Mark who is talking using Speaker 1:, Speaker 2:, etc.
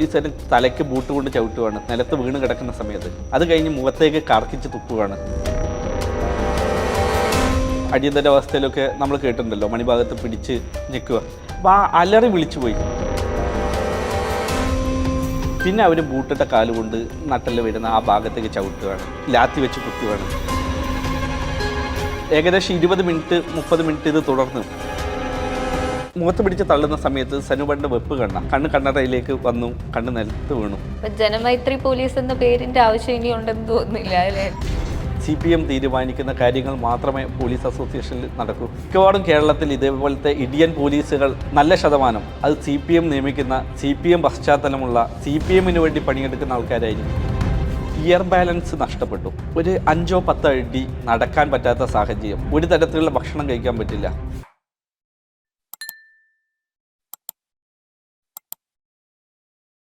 Speaker 1: പോലീസുകാരൻ തലയ്ക്ക് ബൂട്ട് കൊണ്ട് ചവിട്ടുകയാണ് നിലത്ത് വീണ് കിടക്കുന്ന സമയത്ത്. അത് കഴിഞ്ഞ് മുഖത്തേക്ക് കറക്കിച്ച് തുപ്പുകയാണ് അടിയന്തരാവസ്ഥയിലൊക്കെ നമ്മൾ കേട്ടിട്ടുണ്ടല്ലോ. മണിഭാഗത്ത് പിടിച്ച് നിൽക്കുക അപ്പോൾ ആ അലറി വിളിച്ചു പോയി. പിന്നെ അവർ ബൂട്ടിട്ട കാലുകൊണ്ട് നട്ടൽ വരുന്ന ആ ഭാഗത്തേക്ക് ചവിട്ടുകയാണ് ലാത്തി വെച്ച് കുത്തുകയാണ് ഏകദേശം ഇരുപത് മിനിറ്റ് മുപ്പത് മിനിറ്റ് ഇത് തുടർന്നു. മുഖത്ത് പിടിച്ച് തള്ളുന്ന സമയത്ത് സനുബണ്ട് വെപ്പ് കണ്ണ. കണ്ണ് കണ്ണറയിലേക്ക് വന്നു കണ്ണ് നിലത്ത് വീണു.
Speaker 2: ജനമൈത്രി പോലീസ് എന്ന പേരിന്റെ ആവശ്യം ഇനി ഉണ്ടെന്ന് തോന്നുന്നില്ല അല്ലേ?
Speaker 1: സി പി എം തീരുമാനിക്കുന്ന കാര്യങ്ങൾ മാത്രമേ പോലീസ് അസോസിയേഷനിൽ നടക്കൂ. മിക്കവാറും കേരളത്തിൽ ഇതേപോലത്തെ ഇടിയൻ പോലീസുകൾ നല്ല ശതമാനം. അത് സി പി എം നിയമിക്കുന്ന സി പി എം പശ്ചാത്തലമുള്ള സി പി എമ്മിന് വേണ്ടി പണിയെടുക്കുന്ന ആൾക്കാരായിരിക്കും. ഇയർ ബാലൻസ് നഷ്ടപ്പെട്ടു. ഒരു അഞ്ചോ പത്തോ അടി നടക്കാൻ പറ്റാത്ത സാഹചര്യം. ഒരു തരത്തിലുള്ള ഭക്ഷണം കഴിക്കാൻ പറ്റില്ല.